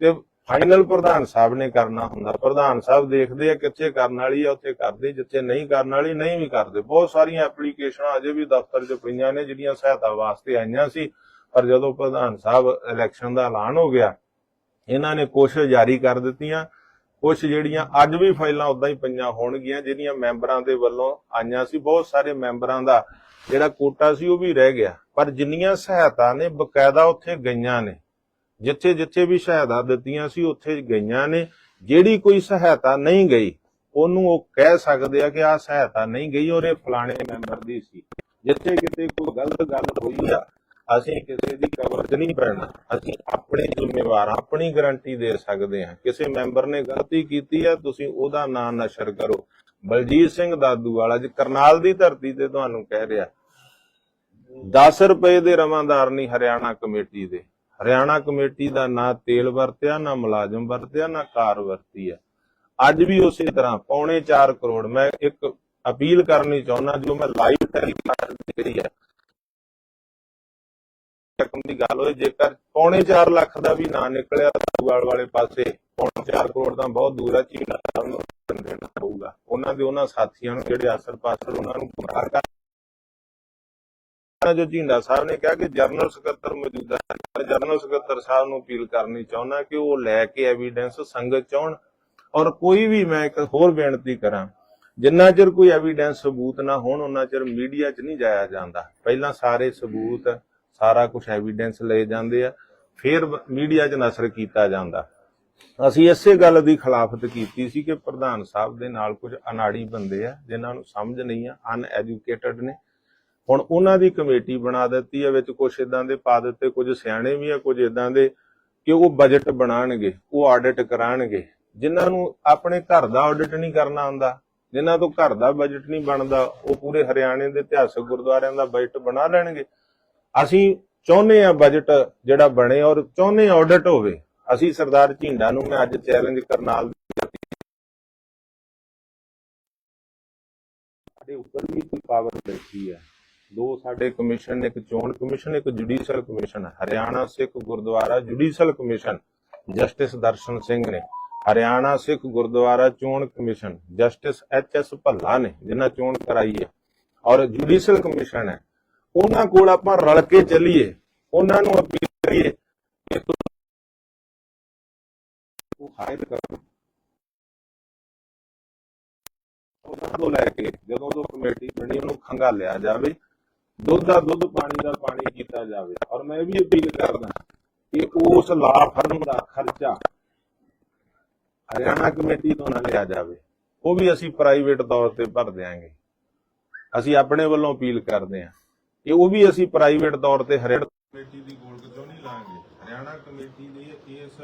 ਤੇ ਫਾਈਨਲ ਪ੍ਰਧਾਨ ਸਾਹਿਬ ਨੇ ਕਰਨਾ ਹੁੰਦਾ। ਪ੍ਰਧਾਨ ਸਾਹਿਬ ਦੇਖਦੇ ਆ ਕਿੱਥੇ ਕਰਨ ਵਾਲੀ ਆ, ਉੱਥੇ ਕਰਦੇ, ਜਿੱਥੇ ਨਹੀਂ ਕਰਨ ਵਾਲੀ, ਨਹੀਂ ਵੀ ਕਰਦੇ। ਬਹੁਤ ਸਾਰੀਆਂ ਐਪਲੀਕੇਸ਼ਨਾਂ ਅਜੇ ਵੀ ਦਫ਼ਤਰ 'ਚ ਪਈਆਂ ਨੇ, ਜਿਹੜੀਆਂ ਸਹਾਇਤਾ ਵਾਸਤੇ ਆਈਆਂ ਸੀ। ਪਰ ਜਦੋਂ ਪ੍ਰਧਾਨ ਸਾਹਿਬ ਇਲੈਕਸ਼ਨ ਦਾ ਐਲਾਨ ਹੋ ਗਿਆ, ਇਹਨਾਂ ਨੇ ਕੋਸ਼ਿਸ਼ ਜਾਰੀ ਕਰ ਦਿੱਤੀਆਂ। ਕੁਛ ਜਿਹੜੀਆਂ ਅੱਜ ਵੀ ਫਾਈਲਾਂ ਉਦਾਂ ਹੀ ਪਈਆਂ ਹੋਣਗੀਆਂ, ਜਿਹੜੀਆਂ ਮੈਂਬਰਾਂ ਦੇ ਵੱਲੋਂ ਆਈਆਂ ਸੀ। ਬਹੁਤ ਸਾਰੇ ਮੈਂਬਰਾਂ ਦਾ ਜਿਹੜਾ ਕੋਟਾ ਸੀ, ਉਹ ਵੀ ਰਹਿ ਗਿਆ। ਪਰ ਜਿੰਨੀਆਂ ਸਹਾਇਤਾ ਨੇ, ਬਕਾਇਦਾ ਉੱਥੇ ਗਈਆਂ ਨੇ। ਜਿੱਥੇ ਜਿੱਥੇ ਵੀ ਸਹਾਇਤਾ ਦਿੱਤੀਆਂ ਸੀ, ਉੱਥੇ ਗਈਆਂ ਨੇ। ਜਿਹੜੀ ਕੋਈ ਸਹਾਇਤਾ ਨਹੀਂ ਗਈ, ਉਹਨੂੰ ਉਹ ਕਹਿ ਸਕਦੇ ਆ ਕਿ ਆਹ ਸਹਾਇਤਾ ਨਹੀਂ ਗਈ ਔਰ ਇਹ ਫਲਾਣੇ ਮੈਂਬਰ ਦੀ ਸੀ। ਜਿੱਥੇ ਕਿਤੇ ਕੋਈ ਗਲਤ ਗੱਲ ਹੋਈ ਆ ਅਸੀਂ ਕਿਸੇ ਦੀ ਕਵਰ ਨਹੀਂ ਪੈਣਾ ਅਸੀਂ ਆਪਣੇ ਜ਼ਿੰਮੇਵਾਰ, ਆਪਣੀ ਗਾਰੰਟੀ ਦੇ ਸਕਦੇ ਹਾਂ। ਕਿਸੇ ਮੈਂਬਰ ਨੇ ਗਲਤੀ ਕੀਤੀ ਆ, ਤੁਸੀਂ ਉਹਦਾ ਨਾਂ ਨਸ਼ਰ ਕਰੋ। ਬਲਜੀਤ ਸਿੰਘ ਦਾਦੂ ਵਾਲਾ ਜੀ ਕਰਨਾਲ ਦੀ ਧਰਤੀ ਤੇ ਤੁਹਾਨੂੰ ਕਹਿ ਰਿਹਾ। 10 ਰੁਪਏ ਦੇ ਰਵਾਂਦਾਰ ਨਹੀਂ ਹਰਿਆਣਾ ਕਮੇਟੀ ਦੇ। ਹਰਿਆਣਾ ਕਮੇਟੀ ਦਾ ਨਾ ਤੇਲ ਵਰਤਿਆ, ਨਾ ਮੁਲਾਜ਼ਮ ਵਰਤਿਆ, ਨਾ ਕਾਰ ਵਰਤੀ ਹੈ ਅੱਜ ਵੀ ਉਸੇ ਤਰ੍ਹਾਂ, ਪੌਣੇ 4 ਕਰੋੜ। ਮੈਂ ਇੱਕ ਅਪੀਲ ਕਰਨੀ ਚਾਹੁੰਦਾ, ਜੋ ਮੈਂ ਲਾਈਵ ਟੈਲੀਕਾਸਟ ਜਿਹੜੀ ਹੈ ਰਕਮ ਦੀ ਗੱਲ ਹੋਏ, ਜੇਕਰ ਪੌਣੇ 4 ਲੱਖ ਦਾ ਵੀ ਨਾ ਨਿਕਲਿਆ ਤਾਂ ਵਾਲੇ ਪਾਸੇ ਪੌਣੇ 4 ਕਰੋੜ ਤਾਂ ਬਹੁਤ ਦੂਰ ਹੈ ਝੀੜਾ ਨੂੰ ਦੇਣਾ ਪਊਗਾ ਉਹਨਾਂ ਦੇ ਉਹਨਾਂ ਸਾਥੀਆਂ ਨੂੰ ਜਿਹੜੇ ਅਸਰ ਪਾਸਰ ਉਹਨਾਂ ਨੂੰ ਗੁੰਮਰਾਹ ਕਰ ਜੋ ਝੀਂਡਾ ਸਾਹਿਬ ਨੇ ਕਿਹਾ ਕਿ ਜਰਨਲ ਸਕੱਤਰ ਮੌਜੂਦਾ ਹੈ। ਸਕੱਤਰ ਸਾਹਿਬ ਨੂੰ ਅਪੀਲ ਕਰਨੀ ਚਾਹੁੰਦਾ ਕਿ ਉਹ ਲੈ ਕੇ ਐਵੀਡੈਂਸ ਸੰਗਤ ਚਾਉਣ ਔਰ ਕੋਈ ਵੀ ਮੈਂ ਇੱਕ ਹੋਰ ਬੇਨਤੀ ਕਰਾਂ, ਜਿੰਨਾ ਚਿਰ ਕੋਈ ਐਵੀਡੈਂਸ ਸਬੂਤ ਨਾ ਹੋਣ ਉਹਨਾਂ ਚਿਰ ਮੀਡੀਆ 'ਚ ਨਹੀਂ ਜਾਇਆ ਜਾਂਦਾ ਪਹਿਲਾਂ ਸਾਰੇ ਸਬੂਤ ਸਾਰਾ ਕੁਝ ਐਵੀਡੈਂਸ ਲਏ ਜਾਂਦੇ ਆ, ਫਿਰ ਮੀਡੀਆ 'ਚ ਨਸ਼ਰ ਕੀਤਾ ਜਾਂਦਾ। ਅਸੀਂ ਇਸੇ ਗੱਲ ਦੀ ਖਿਲਾਫਤ ਕੀਤੀ ਸੀ ਕਿ ਪ੍ਰਧਾਨ ਸਾਹਿਬ ਦੇ ਨਾਲ ਕੁਝ ਅਨਾੜੀ ਬੰਦੇ ਆ, ਜਿਨ੍ਹਾਂ ਨੂੰ ਸਮਝ ਨਹੀਂ ਆ ਅਨਐਜੂਕੇਟਡ ਨੇ। ਹੁਣ ਉਹਨਾਂ ਦੀ ਕਮੇਟੀ ਬਣਾ ਦਿੱਤੀ ਹੈ ਵਿੱਚ ਕੁਝ ਇਦਾਂ ਦੇ ਪਾ ਦਿੱਤੇ, ਕੁਝ ਸਿਆਣੇ ਵੀ ਆ, ਕੁਝ ਇਦਾਂ ਦੇ ਕਿ ਉਹ ਬਜਟ ਬਣਾਣਗੇ ਉਹ ਆਡਿਟ ਕਰਾਣਗੇ ਜਿਨ੍ਹਾਂ ਨੂੰ ਆਪਣੇ ਘਰ ਦਾ ਆਡਿਟ ਨਹੀਂ ਕਰਨਾ ਆਉਂਦਾ, ਜਿਨ੍ਹਾਂ ਤੋਂ ਘਰ ਦਾ ਬਜਟ ਨਹੀਂ ਬਣਦਾ, ਉਹ ਪੂਰੇ ਹਰਿਆਣੇ ਦੇ ਇਤਿਹਾਸਕ ਗੁਰਦੁਆਰਿਆਂ ਦਾ ਬਜਟ ਬਣਾ ਲੈਣਗੇ। ਅਸੀਂ ਚਾਹੁੰਦੇ ਆ ਬਜਟ ਜਿਹੜਾ ਬਣੇ ਔਰ ਚਾਹੁੰਦੇ ਆਡਿਟ ਹੋਵੇ। ਅਸੀਂ ਸਰਦਾਰ ਝੀਂਡਾ ਨੂੰ ਮੈਂ ਅੱਜ ਚੈਲੰਜ ਕਰਨਾਲ ਸਾਡੇ ਉੱਪਰ ਵੀ ਕੋਈ ਪਾਵਰ ਬੈਠੀ ਹੈ ਦੋ ਸਾਡੇ ਕਮਿਸ਼ਨ ਇੱਕ ਚੋਣ ਕਮਿਸ਼ਨ ਇੱਕ judicial commission Haryana Sikh Gurdwara judicial commission justice Darshan Singh ਨੇ, ਹਰਿਆਣਾ ਸਿੱਖ ਗੁਰਦੁਆਰਾ ਚੋਣ commission justice H S Bhalla ਨੇ, ਜਿਨ੍ਹਾਂ ਚੋਣ ਕਰਾਈ ਹੈ। ਔਰ ਜੁਡੀਸ਼ੀਅਲ ਕਮਿਸ਼ਨ ਹੈ। ਉਹਨਾਂ ਕੋਲ ਆਪਾਂ ਰਲ ਕੇ ਚੱਲੀਏ, ਉਹਨਾਂ ਨੂੰ ਅਪੀਲ ਕਰੀਏ ਕਿ ਉਹ ਹਾਇਰ ਕਰੋ। ਉਹਨਾਂ ਤੋਂ ਲੈ ਕੇ ਜਦੋਂ ਤੋਂ ਕਮੇਟੀ ਬਣੀ, ਉਹਨੂੰ ਖੰਗਾਲਿਆ ਜਾਵੇ, ਦੁੱਧ ਦਾ ਦੁੱਧ, ਪਾਣੀ ਦਾ ਪਾਣੀ ਕੀਤਾ ਜਾਵੇ। ਔਰ ਮੈਂ ਇਹ ਵੀ ਅਪੀਲ ਕਰਦਾ ਕਿ ਉਸ ਲਾਫਰਮ ਦਾ ਖਰਚਾ ਹਰਿਆਣਾ ਕਮੇਟੀ ਤੋਂ ਨਾ ਲਿਆ ਜਾਵੇ। ਉਹ ਵੀ ਅਸੀਂ ਪ੍ਰਾਈਵੇਟ ਤੌਰ ਤੇ ਭਰ ਦਿਆਂਗੇ। ਅਸੀਂ ਆਪਣੇ ਵੱਲੋਂ ਅਪੀਲ ਕਰਦੇ ਹਾਂ। ਕਿ ਉਹ ਵੀ ਅਸੀਂ ਪ੍ਰਾਈਵੇਟ ਤੌਰ ਤੇ ਹਰਿਆਣਾ ਕਮੇਟੀ ਦੀ ਗੋਲਕ ਕਿਉਂ ਨਹੀਂ ਲਾਂਗੇ ਹਰਿਆਣਾ ਕਮੇਟੀ ਦੇ ਇਸ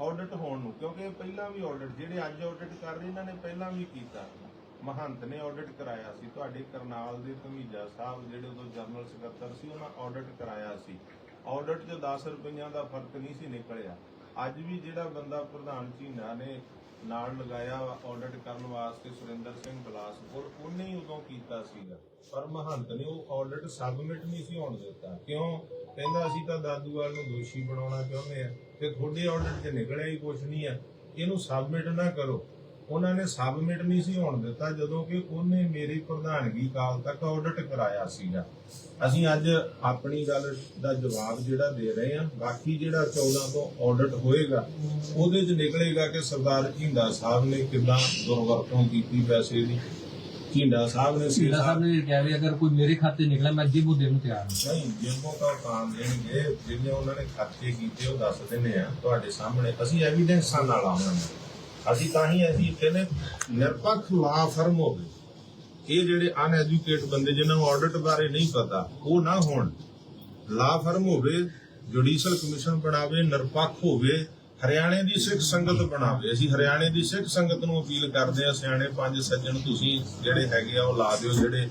ਆਡਿਟ ਹੋਣ ਨੂੰ, ਕਿਉਂਕਿ ਪਹਿਲਾਂ ਵੀ ਆਡਿਟ ਜਿਹੜੇ ਅੱਜ ਆਡਿਟ ਕਰ ਰਹੇ, ਇਹਨਾਂ ਨੇ ਪਹਿਲਾਂ ਵੀ ਕੀਤਾ। ਮਹੰਤ ਨੇ ਆਡਿਟ ਕਰਾਇਆ ਸੀ। ਤੁਹਾਡੇ ਕਰਨਾਲ ਦੇ ਧਮੀਜਾ ਸਾਹਿਬ, ਜਿਹੜੇ ਉਦੋਂ ਜਨਰਲ ਸਕੱਤਰ ਸੀ, ਉਹਨਾਂ ਆਡਿਟ ਕਰਾਇਆ ਸੀ। ਆਡਿਟ 'ਚ 10 ਰੁਪਈਆਂ ਦਾ ਫ਼ਰਕ ਨਹੀਂ ਸੀ ਨਿਕਲਿਆ। ਅੱਜ ਵੀ ਜਿਹੜਾ ਬੰਦਾ ਪ੍ਰਧਾਨ ਝੀਨਾ ਨੇ ਨਾਲ ਲਗਾਇਆ ਆਡਿਟ ਕਰਨ ਵਾਸਤੇ ਸੁਰਿੰਦਰ ਸਿੰਘ ਬਲਾਸਪੁਰ, ਉਹਨੇ ਹੀ ਉਦੋਂ ਕੀਤਾ ਸੀਗਾ। ਪਰ ਮਹੰਤ ਨੇ ਉਹ ਆਡਿਟ ਸਬਮਿਟ ਨਹੀਂ ਸੀ ਹੋਣ ਦਿੱਤਾ। ਕਿਉਂ? ਕਹਿੰਦਾ ਅਸੀਂ ਤਾਂ ਦਾਦੂਵਾਲ ਨੂੰ ਦੋਸ਼ੀ ਬਣਾਉਣਾ ਚਾਹੁੰਦੇ ਆ ਤੇ ਤੁਹਾਡੇ ਆਡਿਟ 'ਚ ਨਿਕਲਿਆ ਹੀ ਕੁਝ ਨਹੀਂ ਆ। ਇਹਨੂੰ ਸਬਮਿਟ ਨਾ ਕਰੋ। ਉਹਨਾਂ ਨੇ ਸਬਮਿਟ ਨਹੀਂ ਸੀ ਹੋਣ ਦਿੱਤਾ ਜਦੋਂ ਕਿ ਉਹਨੇ ਮੇਰੀ ਪ੍ਰਧਾਨਗੀ ਕਾਲ ਤੱਕ ਆਡਿਟ ਕਰਾਇਆ ਸੀਗਾ। ਅਸੀਂ ਅੱਜ ਆਪਣੀ ਗੱਲ ਦਾ ਜਵਾਬ ਜਿਹੜਾ ਦੇ ਰਹੇ ਹਾਂ ਬਾਕੀ ਜਿਹੜਾ 14 ਤੋਂ ਆਡਿਟ ਹੋਏਗਾ ਉਹਦੇ 'ਚ ਨਿਕਲੇਗਾ ਕਿ ਸਰਦਾਰ ਝਿੰਦਾ ਸਾਹਿਬ ਨੇ ਕਿੰਨਾ ਦੁਰਵਰਤੋਂ ਕੀਤੀ ਪੈਸੇ ਦੀ। ਝਿੰਦਾ ਸਾਹਿਬ ਨੇ ਸੀਲਾ ਸਾਹਿਬ ਨੇ ਕਿਹਾ ਵੀ ਅਗਰ ਕੋਈ ਮੇਰੇ ਖਾਤੇ ਨਿਕਲਿਆ ਮੈਂ ਉਹ ਦੇਣ ਨੂੰ ਤਿਆਰ ਹਾਂ। ਨਹੀਂ ਜਿੰਨੋਂ ਤਾਂ ਤਾਂ ਦੇਣਗੇ ਜਿੰਨੇ ਉਹਨਾਂ ਨੇ ਖਰਚੇ ਕੀਤੇ ਉਹ ਦੱਸ ਦਿੰਦੇ ਆ ਤੁਹਾਡੇ ਸਾਹਮਣੇ। ਅਸੀਂ ਐਵੀਡੈਂਸਾਂ ਨਾਲ ਆਵਾਂਗੇ ਅਸੀਂ ਤਾਂ ਹੀ ਅਸੀਂ ਕਹਿੰਦੇ ਨਿਰਪੱਖ ਲਾ ਫਰਮ ਹੋਵੇ ਇਹ ਜਿਹੜੇ ਅਨਐਜੂਕੇਟ ਬੰਦੇ ਜਿਨ੍ਹਾਂ ਨੂੰ ਆਡਿਟ ਬਾਰੇ ਨਹੀਂ ਪਤਾ, ਉਹ ਨਾ ਹੋਣ। ਲਾ ਫਰਮ ਹੋਵੇ ਜੁਡੀਸ਼ੀਅਲ ਕਮਿਸ਼ਨ ਬਣਾਵੇ, ਨਿਰਪੱਖ ਹੋਵੇ, ਹਰਿਆਣੇ ਦੀ ਸਿੱਖ ਸੰਗਤ ਬਣਾਵੇ। ਅਸੀਂ ਹਰਿਆਣੇ ਦੀ ਸਿੱਖ ਸੰਗਤ ਨੂੰ ਅਪੀਲ ਕਰਦੇ ਆ ਸਿਆਣੇ ਪੰਜ ਸੱਜਣ ਤੁਸੀਂ ਜਿਹੜੇ ਹੈਗੇ ਆ, ਉਹ ਲਾ ਦਿਓ ਜਿਹੜੇ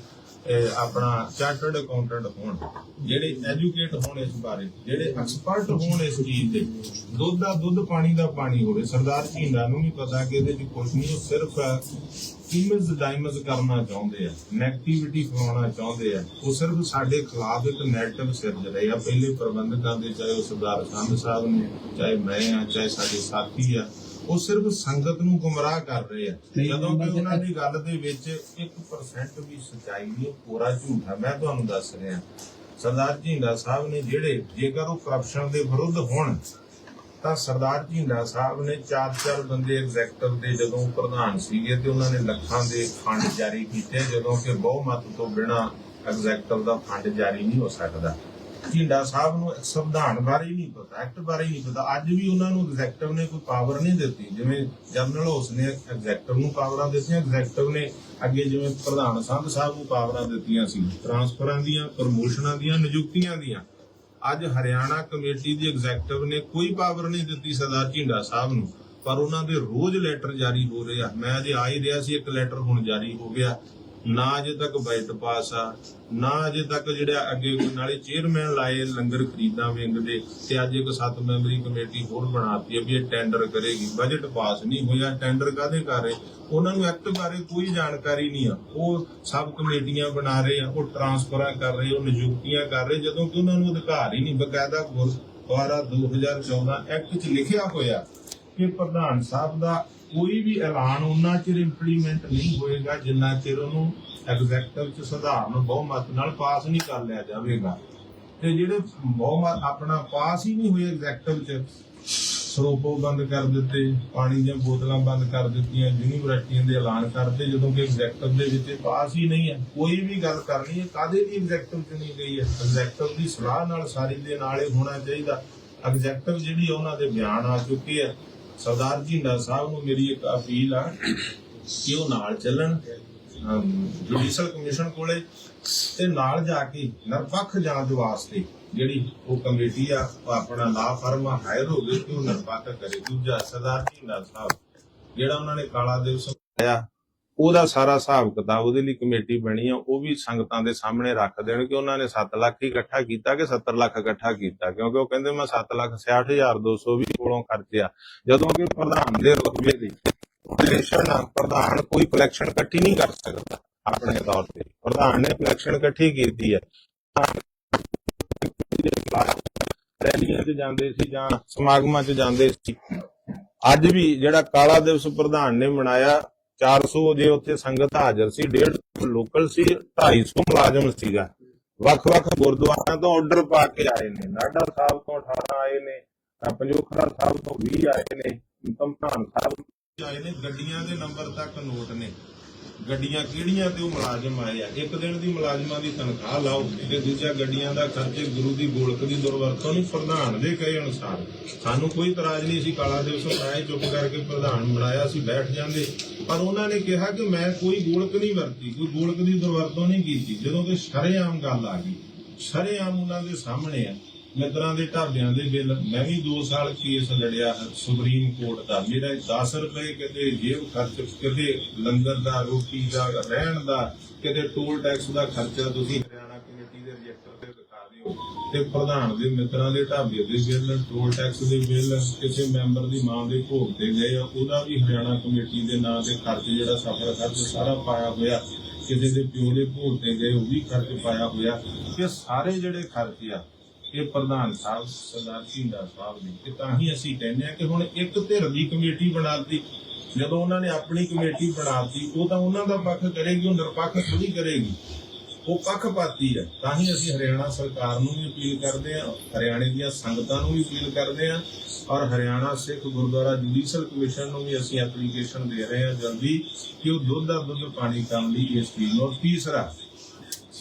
ਆਪਣਾ ਚਾਰਟਰਡ ਅਕਾਊਂਟੈਂਟ ਹੋਣ, ਜਿਹੜੇ ਐਜੂਕੇਟ ਹੋਣ ਇਸ ਬਾਰੇ, ਜਿਹੜੇ ਐਕਸਪਰਟ ਹੋਣ ਇਸ ਚੀਜ਼ ਦੇ, ਦੁੱਧ ਦਾ ਦੁੱਧ, ਪਾਣੀ ਦਾ ਪਾਣੀ ਹੋਵੇ, ਸਰਦਾਰ ਝੀਂਡਾ ਨੂੰ ਵੀ ਪਤਾ ਕਿ ਇਹਦੇ 'ਚ ਕੁਝ ਨਹੀਂ ਉਹ ਸਿਰਫ ਇਮੇਜ ਡਾਇਮਸ ਕਰਨਾ ਚਾਹੁੰਦੇ ਆ ਨੈਗੇਟਿਵਿਟੀ ਫੈਲਾਉਣਾ ਚਾਹੁੰਦੇ ਆ, ਉਹ ਸਿਰਫ ਸਾਡੇ ਖਿਲਾਫ ਇੱਕ ਨੈਰੇਟਿਵ ਸਿਰਜ ਰਹੇ ਆ, ਪਹਿਲੇ ਪ੍ਰਬੰਧਕਾਂ ਦੇ, ਚਾਹੇ ਉਹ ਸਰਦਾਰ ਸੰਧ ਸਾਹਿਬ ਨੇ, ਚਾਹੇ ਮੈਂ ਆ, ਚਾਹੇ ਸਾਡੇ ਸਾਥੀ ਆ ਉਹ ਸਿਰਫ ਸੰਗਤ ਨੂੰ ਗੁੰਮਰਾਹ ਕਰ ਰਹੇ ਆ। ਜਦੋਂ ਕਿ ਉਹਨਾਂ ਦੀ ਗੱਲ ਦੇ ਵਿੱਚ 1% ਵੀ ਸਚਾਈ ਨਹੀਂ ਉਹ ਪੂਰਾ ਝੂਠ ਮੈਂ ਤੁਹਾਨੂੰ ਦੱਸ ਰਿਹਾ। ਸਰਦਾਰ ਝਿੰਦਾ ਸਾਹਿਬ ਨੇ ਜਿਹੜੇ ਜੇਕਰ ਉਹ ਕਰਪਸ਼ਨ ਦੇ ਵਿਰੁੱਧ ਹੋਣ ਤਾਂ ਸਰਦਾਰ ਝਿੰਦਾ ਸਾਹਿਬ ਨੇ ਚਾਰ ਚਾਰ ਬੰਦੇ ਐਗਜ਼ੈਕਟਿਵ ਦੇ ਜਦੋਂ ਪ੍ਰਧਾਨ ਸੀਗੇ ਤੇ ਉਹਨਾਂ ਨੇ ਲੱਖਾਂ ਦੇ ਫੰਡ ਜਾਰੀ ਕੀਤੇ ਜਦੋਂ ਕਿ ਬਹੁਮਤ ਤੋਂ ਬਿਨਾ ਐਗਜ਼ੈਕਟਿਵ ਦਾ ਫੰਡ ਜਾਰੀ ਨਹੀਂ ਹੋ ਸਕਦਾ। ਝਿੰਡਾ ਸਾਹਿਬ ਨੂੰ ਸੰਵਿਧਾਨ ਬਾਰੇ ਹੀ ਨਹੀਂ ਪਤਾ, ਐਕਟ ਬਾਰੇ ਹੀ ਨਹੀਂ ਪਤਾ। ਅੱਜ ਵੀ ਉਹਨਾਂ ਨੂੰ ਐਗਜ਼ੈਕਟਿਵ ਨੇ ਕੋਈ ਪਾਵਰ ਨਹੀਂ ਦਿੱਤੀ। ਜਿਵੇਂ ਜਨਰਲ ਹਾਊਸ ਨੇ ਐਗਜ਼ੈਕਟਿਵ ਨੂੰ ਪਾਵਰਾਂ ਦਿੱਤੀਆਂ ਐਗਜ਼ੈਕਟਿਵ ਨੇ ਅੱਗੇ ਜਿਵੇਂ ਪ੍ਰਧਾਨ ਸੰਧ ਸਾਹਿਬ ਨੂੰ ਪਾਵਰਾਂ ਦਿੱਤੀਆਂ ਸੀ ਟ੍ਰਾਂਸਫਰਾਂ ਦੀਆਂ ਪ੍ਰਮੋਸ਼ਨਾਂ ਦੀਆਂ, ਨਿਯੁਕਤੀਆਂ ਦੀਆਂ। ਅੱਜ ਹਰਿਆਣਾ ਕਮੇਟੀ ਦੀ ਐਗਜ਼ੈਕਟਿਵ ਨੇ ਕੋਈ ਪਾਵਰ ਨਹੀਂ ਦਿੱਤੀ ਸਰਦਾਰ ਝਿੰਡਾ ਸਾਹਿਬ ਨੂੰ। ਪਰ ਉਹਨਾਂ ਦੇ ਰੋਜ਼ ਲੈਟਰ ਜਾਰੀ ਹੋ ਰਹੇ ਆ। ਮੈਂ ਅਜੇ ਆ ਹੀ ਰਿਹਾ ਸੀ, ਇੱਕ ਲੈਟਰ ਹੁਣ ਜਾਰੀ ਹੋ ਗਿਆ। ਨਾ ਅਜੇ ਤੱਕ ਬਜਟ ਪਾਸ ਆ, ਨਾ ਅਜੇ ਤੱਕ ਜਿਹੜਾ ਅੱਗੇ ਨਾਲੇ ਚੇਅਰਮੈਨ ਲਾਏ ਲੰਗਰ ਖਰੀਦਾਂ ਵਿੰਗ ਦੇ ਤੇ ਅੱਜ ਇੱਕ ਸੱਤ ਮੈਂਬਰੀ ਕਮੇਟੀ ਹੋਰ ਬਣਾਤੀ ਹੈ ਵੀ ਇਹ ਟੈਂਡਰ ਕਰੇਗੀ। ਬਜਟ ਪਾਸ ਨਹੀਂ ਹੋਇਆ ਟੈਂਡਰ ਕਾਦੇ ਕਰ ਰਹੇ? ਉਹਨਾਂ ਨੂੰ ਐਕਟ ਬਾਰੇ ਕੋਈ ਜਾਣਕਾਰੀ ਨਹੀਂ ਆ। ਉਹ ਸਬ ਕਮੇਟੀਆਂ ਬਣਾ ਰਹੇ ਆ, ਉਹ ਟਰਾਂਸਫਰਾਂ ਕਰ ਰਹੇ, ਉਹ ਨਿਯੁਕਤੀਆਂ ਕਰ ਰਹੇ, ਜਦੋਂ ਕਿ ਉਹਨਾਂ ਨੂੰ ਅਧਿਕਾਰ ਹੀ ਨਹੀਂ। ਬਕਾਇਦਾ ਗੁਰਦੁਆਰਾ 2014 ਐਕਟ 'ਚ ਲਿਖਿਆ ਹੋਇਆ ਕਿ ਪ੍ਰਧਾਨ ਸਾਹਿਬ ਦਾ ਕੋਈ ਵੀ ਐਲਾਨ ਉਹਨਾਂ ਚਿਰ ਇੰਪਲੀਮੈਂਟ ਨਹੀਂ ਹੋਏਗਾ, ਜਿੰਨਾ ਚਿਰ ਉਹਨੂੰ ਐਗਜ਼ੈਕਟਿਵ 'ਚ ਸਧਾਰਨ ਬਹੁਮਤ ਨਾਲ ਪਾਸ ਨਹੀਂ ਕਰ ਲਿਆ ਜਾਵੇਗਾ। ਤੇ ਜਿਹੜੇ ਬਹੁਮਤ ਆਪਣਾ ਪਾਸ ਹੀ ਨਹੀਂ ਹੋਏ ਐਗਜ਼ੈਕਟਿਵ 'ਚ, ਸਰੋਪੋ ਬੰਦ ਕਰ ਦਿੱਤੇ, ਪਾਣੀ ਦੀਆਂ ਬੋਤਲਾਂ ਬੰਦ ਕਰ ਦਿੱਤੀਆਂ, ਯੂਨੀਵਰਸਿਟੀਆਂ ਦੇ ਐਲਾਨ ਕਰਦੇ ਜਦੋਂ ਕਿ ਐਗਜ਼ੈਕਟਿਵ ਦੇ ਵਿੱਚ ਪਾਸ ਹੀ ਨਹੀਂ ਹੈ। ਕੋਈ ਵੀ ਗੱਲ ਕਰਨੀ ਹੈ ਕਾਦੇ ਦੀ ਐਗਜ਼ੈਕਟਿਵ ਚ ਨਹੀਂ ਗਈ ਹੈ? ਐਗਜ਼ੈਕਟਿਵ ਦੀ ਸਲਾਹ ਨਾਲ ਸਾਰੀ ਦੇ ਨਾਲ ਇਹ ਹੋਣਾ ਚਾਹੀਦਾ। ਐਗਜ਼ੈਕਟਿਵ ਜਿਹੜੀ ਉਹਨਾਂ ਦੇ ਬਿਆਨ ਆ ਚੁੱਕੇ ਆ। ਸਰਦਾਰ ਝਿੰਡਾ ਸਾਹਿਬ ਨੂੰ ਮੇਰੀ ਇੱਕ ਅਪੀਲ ਆ ਕਿ ਉਹ ਨਾਲ ਚੱਲਣ ਜੁਡੀਸ਼ੀਅਲ ਕਮਿਸ਼ਨ ਕੋਲੇ ਤੇ ਨਾਲ ਜਾ ਕੇ ਨਿਰਪੱਖ ਜਾਂਚ ਵਾਸਤੇ ਜਿਹੜੀ ਉਹ ਕਮੇਟੀ ਆ ਆਪਣਾ ਲਾ ਫਰਮ ਹਾਇਰ ਹੋ ਗਈ ਕਿ ਉਹ ਨਿਰਪੱਖ ਕਰੇ। ਦੂਜਾ, ਸਰਦਾਰ ਝਿੰਡਾ ਸਾਹਿਬ, ਜਿਹੜਾ ਉਹਨਾਂ ਨੇ ਕਾਲਾ ਦਿਵਸ ਮਨਾਇਆ, ਉਹਦਾ ਸਾਰਾ ਹਿਸਾਬ ਕਿਤਾਬ ਉਹਦੇ ਲਈ ਕਮੇਟੀ ਬਣੀ ਆ, ਉਹ ਵੀ ਸੰਗਤਾਂ ਦੇ ਸਾਹਮਣੇ ਰੱਖ ਦੇਣ ਕਿ ਉਹਨਾਂ ਨੇ 7 ਲੱਖ ਇਕੱਠਾ ਕੀਤਾ ਕਿ 70 ਲੱਖ ਇਕੱਠਾ ਕੀਤਾ, ਕਿਉਂਕਿ ਉਹ ਕਹਿੰਦੇ ਮੈਂ 7 ਲੱਖ 66220 ਕੋਲੋਂ ਖਰਚਿਆ ਜਦੋਂ ਕਿ ਪ੍ਰਧਾਨ ਦੇ ਰੁਤਬੇ ਦੀ ਕਲੈਕਸ਼ਨ ਪ੍ਰਧਾਨ ਕੋਈ ਕਲੈਕਸ਼ਨ ਇਕੱਠੀ ਨਹੀਂ ਕਰ ਸਕਦਾ ਆਪਣੇ ਤੌਰ ਤੇ। ਪ੍ਰਧਾਨ ਨੇ ਕਲੈਕਸ਼ਨ ਇਕੱਠੀ ਕੀਤੀ ਹੈ ਰੈਲੀਆਂ 'ਚ ਜਾਂਦੇ ਸੀ ਜਾਂ ਸਮਾਗਮਾਂ 'ਚ ਜਾਂਦੇ ਸੀ। ਅੱਜ ਵੀ ਜਿਹੜਾ ਕਾਲਾ ਦਿਵਸ ਪ੍ਰਧਾਨ ਨੇ ਮਨਾਇਆ 400 ਜੇ ਉੱਥੇ ਸੰਗਤ ਹਾਜ਼ਰ ਸੀ 150 ਲੋਕਲ ਸੀ 250 ਮੁਲਾਜ਼ਮ ਸੀਗਾ। ਵੱਖ-ਵੱਖ ਗੁਰਦੁਆਰਿਆਂ ਤੋਂ ਆਰਡਰ ਪਾ ਕੇ ਆਏ ਨੇ। ਨਾਡਾ ਸਾਹਿਬ ਤੋਂ 18 ਆਏ ਨੇ। ਪੰਜੋਖਰਾ ਸਾਹਿਬ ਤੋਂ 20 ਆਏ ਨੇ ਧਮਧਾਨ ਸਾਹਿਬ। ਆਏ ਨੇ, ਗੱਡੀਆਂ ਦੇ ਨੰਬਰ ਤੱਕ ਨੋਟ ਨੇ। ਗੱਡੀਆਂ ਕਿਹੜੀਆਂ ਤੇ ਉਹ ਮੁਲਾਜ਼ਮ ਆਏ ਆ? ਇੱਕ ਦਿਨ ਦੀ ਮੁਲਾਜ਼ਮਾਂ ਦੀ ਤਨਖਾਹ ਲਾਓ ਤੇ ਦੂਜਾ ਗੱਡੀਆਂ ਦਾ ਖਰਚੇ ਗੁਰੂ ਦੀ ਗੋਲਕ ਦੀ ਦੁਰਵਰਤੋਂ ਨਹੀਂ, ਪ੍ਰਧਾਨ ਦੇ ਕਹੇ ਅਨੁਸਾਰ। ਸਾਨੂੰ ਕੋਈ ਇਤਰਾਜ਼ ਨਹੀਂ ਸੀ, ਕਾਲਾ ਦਿਵਸ ਮਨਾਇਆ ਚੁੱਪ ਕਰਕੇ ਪ੍ਰਧਾਨ ਬਣਾਇਆ ਸੀ, ਬੈਠ ਜਾਂਦੇ। ਪਰ ਉਹਨਾਂ ਨੇ ਕਿਹਾ ਕਿ ਮੈਂ ਕੋਈ ਗੋਲਕ ਨਹੀਂ ਵਰਤੀ, ਕੋਈ ਗੋਲਕ ਦੀ ਦੁਰਵਰਤੋਂ ਨਹੀਂ ਕੀਤੀ। ਜਦੋਂ ਕਿ ਸ਼ਰੇਆਮ ਗੱਲ ਆ ਗਈ, ਸ਼ਰੇਆਮ ਉਹਨਾਂ ਦੇ ਸਾਹਮਣੇ ਆ। ਮਿੱਤਰਾਂ ਦੇ ਢਾਬਿਆਂ ਦੇ ਬਿੱਲ। ਮੈਂ ਵੀ 2 ਸਾਲ ਕੇਸ ਲੜਿਆ। ਸੁਪਰੀਮ ਕੋਰਟ ਦਾ ਮੇਰਾ 10 ਰੁਪਏ ਕਿਤੇ ਜੇਬ ਖਰਚ, ਕਿਤੇ ਲੰਗਰ ਦਾ, ਰੋਟੀ ਦਾ, ਰਹਿਣ ਦਾ, ਕਿਤੇ ਟੋਲ ਟੈਕਸ ਦਾ ਖਰਚਾ ਤੁਸੀਂ ਹਰਿਆਣਾ ਕਮੇਟੀ ਦੇ ਰਜਿਸਟਰ ਤੇ ਦਿਖਾ ਦਿਓ ਤੇ ਪ੍ਰਧਾਨ ਦੇ ਮਿੱਤਰਾਂ ਦੇ ਢਾਬੇ ਦੇ ਬਿੱਲ, ਟੋਲ ਟੈਕਸ ਦੇ ਬਿੱਲ, ਕਿਸੇ ਮੈਂਬਰ ਦੀ ਮਾਂ ਦੇ ਭੋਗ ਤੇ ਗਏ ਆ, ਉਹਦਾ ਵੀ ਹਰਿਆਣਾ ਕਮੇਟੀ ਦੇ ਨਾਂ ਤੇ ਖਰਚ ਜਿਹੜਾ ਸਫਰ ਖਰਚ ਸਾਰਾ ਪਾਇਆ ਹੋਇਆ, ਕਿਸੇ ਦੇ ਪਿਓ ਦੇ ਭੋਗ ਤੇ ਗਏ, ਉਹ ਵੀ ਖਰਚ ਪਾਇਆ ਹੋਇਆ। ਇਹ ਸਾਰੇ ਜਿਹੜੇ ਖਰਚ ਆ ਇਹ ਪ੍ਰਧਾਨ ਸਾਹਿਬ ਸਰਦਾਰ ਝਿੰਡਾ ਸਾਹਿਬ ਨੇ ਤੇ ਤਾਂ ਹੀ ਅਸੀਂ ਕਹਿੰਦੇ ਆ ਕਿ ਹੁਣ ਇੱਕ ਧਿਰ ਦੀ ਕਮੇਟੀ ਬਣਾਤੀ ਜਦੋਂ ਉਹਨਾਂ ਨੇ ਆਪਣੀ ਕਮੇਟੀ ਬਣਾਤੀ ਉਹ ਤਾਂ ਉਹਨਾਂ ਦਾ ਪੱਖ ਕਰੇਗੀ, ਉਹ ਨਿਰਪੱਖ ਥੋੜੀ ਕਰੇਗੀ। ਉਹ ਪੱਖਪਾਤੀ ਹੈ। ਤਾਂ ਹੀ ਅਸੀਂ ਹਰਿਆਣਾ ਸਰਕਾਰ ਨੂੰ ਵੀ ਅਪੀਲ ਕਰਦੇ ਹਾਂ, ਹਰਿਆਣੇ ਦੀਆਂ ਸੰਗਤਾਂ ਨੂੰ ਵੀ ਅਪੀਲ ਕਰਦੇ ਹਾਂ ਔਰ ਹਰਿਆਣਾ ਸਿੱਖ ਗੁਰਦੁਆਰਾ ਜੁਡੀਸ਼ਲ ਕਮਿਸ਼ਨ ਨੂੰ ਵੀ ਅਸੀਂ ਐਪਲੀਕੇਸ਼ਨ ਦੇ ਰਹੇ ਹਾਂ ਜਲਦੀ ਕਿ ਉਹ ਦੁੱਧ ਦਾ ਦੁੱਧ ਪਾਣੀ ਕਰਨ ਲਈ ਇਸ ਚੀਜ਼ ਨੂੰ ਤੀਸਰਾ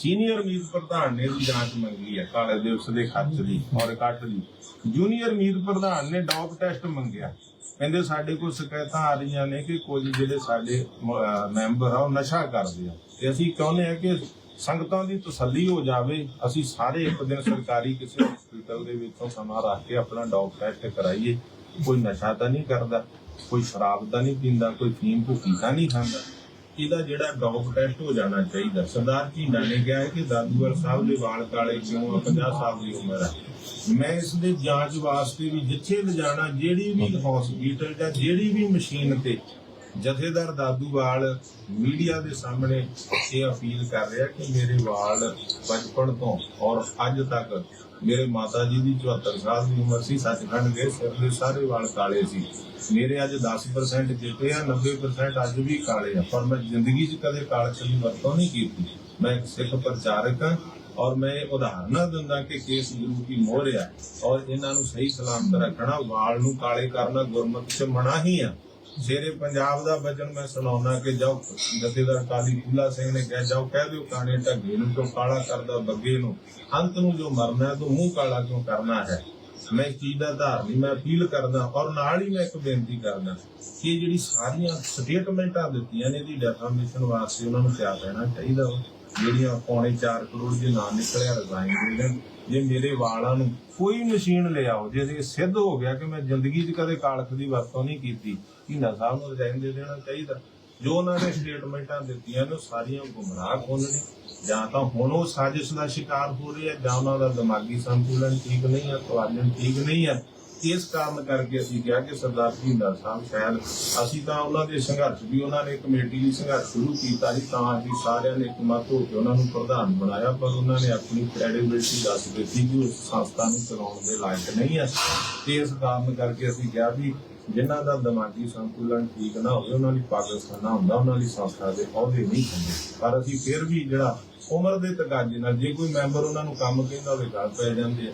ਸੀਨੀਅਰ ਮੀਤ ਪ੍ਰਧਾਨ ਨੇ ਵੀ ਜਾਂਚ ਮੰਗੀ ਹੈ ਕਾਲੇ ਦਿਵਸ ਦੇ ਖਰਚ ਦੀ ਔਰ ਇਕੱਠ ਦੀ। ਜੂਨੀਅਰ ਮੀਤ ਪ੍ਰਧਾਨ ਨੇ ਡੌਪ ਟੈਸਟ ਮੰਗਿਆ। ਕਹਿੰਦੇ ਸਾਡੇ ਕੋਲ ਸ਼ਿਕਾਇਤਾਂ ਆ ਰਹੀਆਂ ਨੇ ਕਿ ਕੁਝ ਜਿਹੜੇ ਸਾਡੇ ਮੈਂਬਰ ਆ, ਉਹ ਨਸ਼ਾ ਕਰਦੇ ਆ। ਤੇ ਅਸੀਂ ਚਾਹੁੰਦੇ ਆ ਕਿ ਸੰਗਤਾਂ ਦੀ ਤਸੱਲੀ ਹੋ ਜਾਵੇ। ਅਸੀਂ ਸਾਰੇ ਇੱਕ ਦਿਨ ਸਰਕਾਰੀ ਕਿਸੇ ਹਸਪੀਟਲ ਦੇ ਵਿੱਚੋਂ ਸਮਾਂ ਰੱਖ ਕੇ ਆਪਣਾ ਡੌਪ ਟੈਸਟ ਕਰਾਈਏ। ਕੋਈ ਨਸ਼ਾ ਤਾਂ ਨਹੀਂ ਕਰਦਾ, ਕੋਈ ਸ਼ਰਾਬ ਤਾਂ ਨਹੀਂ ਪੀਂਦਾ, ਕੋਈ ਫੀਮ ਭੁੱਕੀ ਤਾਂ ਨਹੀਂ ਖਾਂਦਾ। ਇਹਦਾ ਜਿਹੜਾ ਡੌਪ ਟੈਸਟ ਹੋ ਜਾਣਾ ਚਾਹੀਦਾ। ਸਰਦਾਰ ਝੀਨਾ ਨੇ ਕਿਹਾ ਹੈ ਕਿ ਦਾਦੂਵਾਲ ਸਾਹਿਬ ਦੇ ਵਾਲ ਕਾਲੇ ਕਿਉਂ ਆ? 50 ਸਾਲ ਦੀ ਉਮਰ ਹੈ ਮੈਂ ਇਸ ਦੇ ਜਾਂਚ ਵਾਸਤੇ ਵੀ ਜਿੱਥੇ ਲਿਜਾਣਾ ਜਿਹੜੀ ਵੀ ਹਸਪੀਟਲ ਜਾਂ ਜਿਹੜੀ ਵੀ ਮਸ਼ੀਨ ਤੇ ਜਥੇਦਾਰ ਦਾਦੂਵਾਲ ਮੀਡੀਆ ਦੇ ਸਾਹਮਣੇ ਇਹ ਅਪੀਲ ਕਰ ਰਿਹਾ ਕਿ ਮੇਰੇ ਵਾਲ ਬਚਪਨ ਤੋਂ ਔਰ ਅੱਜ ਤੱਕ ਮੇਰੇ ਮਾਤਾ ਜੀ ਦੀ 74 ਸਾਲ ਦੀ ਉਮਰ ਸੀ, ਸੱਚਖੰਡ ਗਏ ਸਿਰ ਦੇ ਸਾਰੇ ਵਾਲ ਕਾਲੇ ਸੀ। ਮੇਰੇ ਅੱਜ 10% ਚਿੱਟੇ ਆ 90% ਅੱਜ ਵੀ ਕਾਲੇ ਆ। ਪਰ ਮੈਂ ਜ਼ਿੰਦਗੀ 'ਚ ਕਦੇ ਕਾਲੇ ਦੀ ਵਰਤੋਂ ਨਹੀਂ ਕੀਤੀ। ਮੈਂ ਇੱਕ ਸਿੱਖ ਪ੍ਰਚਾਰਕ ਹਾਂ ਔਰ ਮੈਂ ਉਦਾਹਰਨਾਂ ਦਿੰਦਾ ਕਿ ਕੇਸ ਗੁਰੂ ਕੀ ਮੋਹਰ ਆ ਔਰ ਇਹਨਾਂ ਨੂੰ ਸਹੀ ਸਲਾਮਤ ਰੱਖਣਾ, ਵਾਲ ਨੂੰ ਕਾਲੇ ਕਰਨਾ ਗੁਰਮਤਿ 'ਚ ਮਨਾ ਹੀ ਆ। ਸ਼ੇਰੇ ਪੰਜਾਬ ਦਾ ਬਚਨ ਮੈਂ ਸੁਣਾਉਣਾ ਕਿ ਜਾਓ ਜਥੇਦਾਰ ਕਾਲੀ ਫੂਲਾ ਸਿੰਘ ਨੇ ਕਿਹਾ ਜਾਓ ਕਹਿ ਦਿਓ ਕਾਣੇ ਢੱਗੇ ਨੂੰ ਕਿਉਂ ਕਾਲਾ ਕਰਦਾ ਬੱਗੇ ਨੂੰ ਅੰਤ ਨੂੰ ਜੋ ਮਰਨਾ ਹੈ, ਤੂੰ ਮੂੰਹ ਕਾਲਾ ਕਿਉਂ ਕਰਨਾ ਹੈ? ਮੈਂ ਇਸ ਚੀਜ਼ ਦਾ ਆਧਾਰ ਮੈਂ ਅਪੀਲ ਕਰਦਾ ਔਰ ਨਾਲ ਹੀ ਮੈਂ ਇੱਕ ਬੇਨਤੀ ਕਰਦਾ ਕਿ ਜਿਹੜੀ ਸਾਰੀਆਂ ਸਟੇਟਮੈਂਟਾਂ ਦਿੱਤੀਆਂ ਨੇ ਇਹਦੀ ਡੈਫਾਮੇਸ਼ਨ ਵਾਸਤੇ ਉਹਨਾਂ ਨੂੰ ਕਿਆ ਕਹਿਣਾ ਚਾਹੀਦਾ ਵਾ। ਜਿਹੜੀਆਂ ਪੌਣੇ 4 ਕਰੋੜ ਦੇ ਨਾਂ ਨਿਕਲਿਆ ਰਜ਼ਾਈਨ ਦੇ ਜੇ ਮੇਰੇ ਵਾਲਾਂ ਨੂੰ ਕੋਈ ਮਸ਼ੀਨ ਲਿਆਓ ਜੇ ਸਿੱਧ ਹੋ ਗਿਆ ਕਿ ਮੈਂ ਜ਼ਿੰਦਗੀ 'ਚ ਕਦੇ ਕਾਲਖ ਦੀ ਵਰਤੋਂ ਨਹੀਂ ਕੀਤੀ ਹੀਨਾ ਸਾਹਿਬ ਨੂੰ ਰਜ਼ਾਈਨ ਦੇ ਦੇਣਾ ਚਾਹੀਦਾ। ਜੋ ਉਹਨਾਂ ਨੇ ਸਟੇਟਮੈਂਟਾਂ ਦਿੱਤੀਆਂ ਨੇ, ਉਹ ਸਾਰੀਆਂ ਗੁੰਮਰਾਹ ਨੇ ਜਾਂ ਤਾਂ ਹੁਣ ਉਹ ਸਾਜ਼ਿਸ਼ ਦਾ ਸ਼ਿਕਾਰ ਹੋ ਰਹੇ ਆ, ਜਾਂ ਉਹਨਾਂ ਦਾ ਦਿਮਾਗੀ ਸੰਤੁਲਨ ਠੀਕ ਨਹੀਂ ਹੈ ਤਵਾਜਨ ਠੀਕ ਨਹੀਂ ਹੈ ਇਸ ਕਾਰਨ ਕਰਕੇ ਅਸੀਂ ਕਿਹਾ ਕਿ ਸਰਦਾਰ ਭਿੰਦਰ ਸਾਹਿਬ, ਸ਼ਾਇਦ ਅਸੀਂ ਤਾਂ ਉਹਨਾਂ ਦੇ ਸੰਘਰਸ਼ ਵੀ ਉਹਨਾਂ ਨੇ ਕਮੇਟੀ ਲਈ ਸੰਘਰਸ਼ ਸ਼ੁਰੂ ਕੀਤਾ ਸੀ, ਤਾਂ ਅਸੀਂ ਸਾਰਿਆਂ ਨੇ ਇਕਮਤ ਹੋ ਕੇ ਉਹਨਾਂ ਨੂੰ ਪ੍ਰਧਾਨ ਬਣਾਇਆ, ਪਰ ਉਹਨਾਂ ਨੇ ਆਪਣੀ ਕ੍ਰੈਡੀਬਿਲਿਟੀ ਦੱਸ ਦਿੱਤੀ ਕਿ ਉਸ ਸੰਸਥਾ ਨੂੰ ਚਲਾਉਣ ਦੇ ਲਾਇਕ ਨਹੀਂ ਹੈ ਤੇ ਇਸ ਕਾਰਨ ਕਰਕੇ ਅਸੀਂ ਕਿਹਾ ਵੀ ਜਿਨ੍ਹਾਂ ਦਾ ਦਿਮਾਗੀ ਸੰਤੁਲਨ ਠੀਕ ਨਾ ਹੋਵੇ, ਉਹਨਾਂ ਲਈ ਪਾਕਿਸਤਾਨ ਹੁੰਦਾ, ਉਹਨਾਂ ਲਈ ਸੰਸਥਾ ਦੇ ਅਹੁਦੇ ਨਹੀਂ ਹੁੰਦੇ। ਪਰ ਅਸੀਂ ਫਿਰ ਵੀ ਜਿਹੜਾ ਉਮਰ ਦੇ ਤਕਾਜ਼ੇ ਨਾਲ ਜੇ ਕੋਈ ਮੈਂਬਰ ਉਹਨਾਂ ਨੂੰ ਕੰਮ ਕਹਿੰਦਾ ਹੋਵੇ ਗੱਲ ਪੈ ਜਾਂਦੇ ਆ।